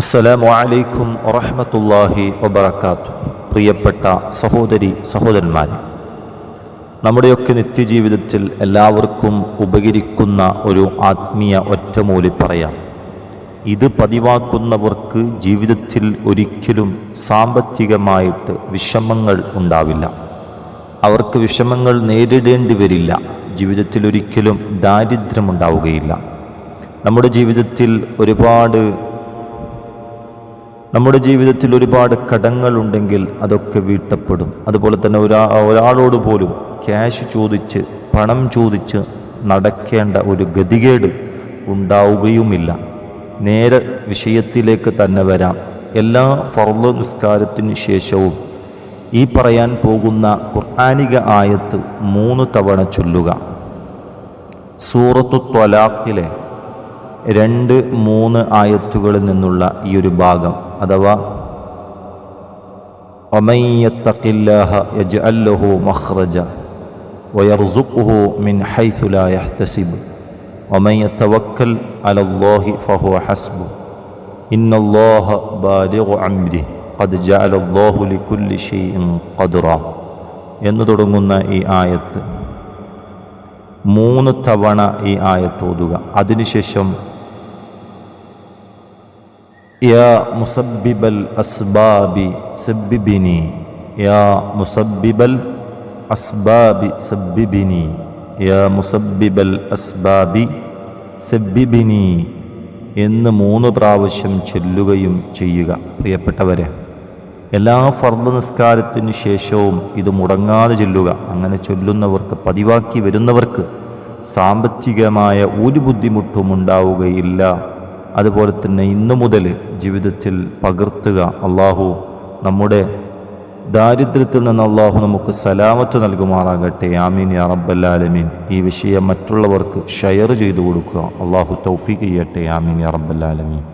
അസ്സലാമു അലൈക്കും വറഹ്മത്തുള്ളാഹി വബറകാത്തു പ്രിയപ്പെട്ട സഹോദരി സഹോദരന്മാരെ നമ്മുടെയൊക്കെ നിത്യജീവിതത്തിൽ എല്ലാവർക്കും ഉപകരിക്കുന്ന ഒരു ആത്മീയ ഒറ്റമൂലി പറയാം. ഇത് പതിവാക്കുന്നവർക്ക് ജീവിതത്തിൽ ഒരിക്കലും സാമ്പത്തികമായിട്ട് വിഷമങ്ങൾ ഉണ്ടാവില്ല. അവർക്ക് വിഷമങ്ങൾ നേരിടേണ്ടി വരില്ല. ജീവിതത്തിൽ ഒരിക്കലും ദാരിദ്ര്യമുണ്ടാവുകയില്ല നമ്മുടെ ജീവിതത്തിൽ ഒരുപാട് നമ്മുടെ ജീവിതത്തിൽ ഒരുപാട് കടങ്ങളുണ്ടെങ്കിൽ അതൊക്കെ വീട്ടപ്പെടും. അതുപോലെ തന്നെ ഒരാ ഒരാളോട് പോലും ക്യാഷ് ചോദിച്ച് പണം ചോദിച്ച് നടക്കേണ്ട ഒരു ഗതികേട് ഉണ്ടാവുകയുമില്ല. നേരെ വിഷയത്തിലേക്ക് തന്നെ വരാം. എല്ലാ ഫർൾ നിസ്കാരത്തിന് ശേഷവും ഈ പറയാൻ പോകുന്ന ഖുർആാനിക ആയത്ത് മൂന്ന് തവണ ചൊല്ലുക. സൂറത്തു ത്വലാഖിലെ രണ്ട് മൂന്ന് ആയത്തുകളിൽ നിന്നുള്ള ഈ ഒരു ഭാഗം. അഥവാ ഒമയ്യത്തക്കില്ലാഹ യജ് അല്ലഹു മഹ്റജ വയർസുഖുഹു മിൻ ഹൈസുലായഹ്തസിബ് ഒമയ്യത്തവക്കൽ അലല്ലാഹി ഫഹു ഹസ്ബു ഇന്നല്ലാഹ ബാലിഖു അംരി ഖദ് ജഅലല്ലാഹു ലിക്കുല്ലി ഷൈഇൻ ഖദ്റ എന്ന് തുടങ്ങുന്ന ഈ ആയത്ത്. മൂന്ന് തവണ ഈ ആയത്തോതുക അതിനുശേഷം يا مسبب الأسباب سببني يا مسبب الأسباب سببني يا مسبب الأسباب سببني എന്ന് മൂന്ന് പ്രാവശ്യം ചൊല്ലുകയും ചെയ്യുക പ്രിയപ്പെട്ടവരെ എല്ലാ ഫർദ് നിസ്കാരത്തിനു ശേഷവും ഇത് മുടങ്ങാതെ ചൊല്ലുക അങ്ങനെ ചൊല്ലുന്നവർക്ക് പതിവാക്കി വരുന്നവർക്ക് സാമ്പത്തികമായ ഒരു ബുദ്ധിമുട്ടും ഉണ്ടാവുകയില്ല അതുപോലെ തന്നെ ഇന്നു മുതൽ ജീവിതത്തിൽ പകർത്തുക. അള്ളാഹു നമ്മുടെ ദാരിദ്ര്യത്തിൽ നിന്ന് അള്ളാഹു നമുക്ക് സലാമത്ത് നൽകുമാറാകട്ടെ. ആമീൻ യാ റബ്ബല്ലാലമീൻ ഈ വിഷയം മറ്റുള്ളവർക്ക് ഷെയർ ചെയ്തു കൊടുക്കുക. അള്ളാഹു തൗഫീഖ് ചെയ്യട്ടെ. ആമീൻ യാ റബ്ബല്ലാലമീൻ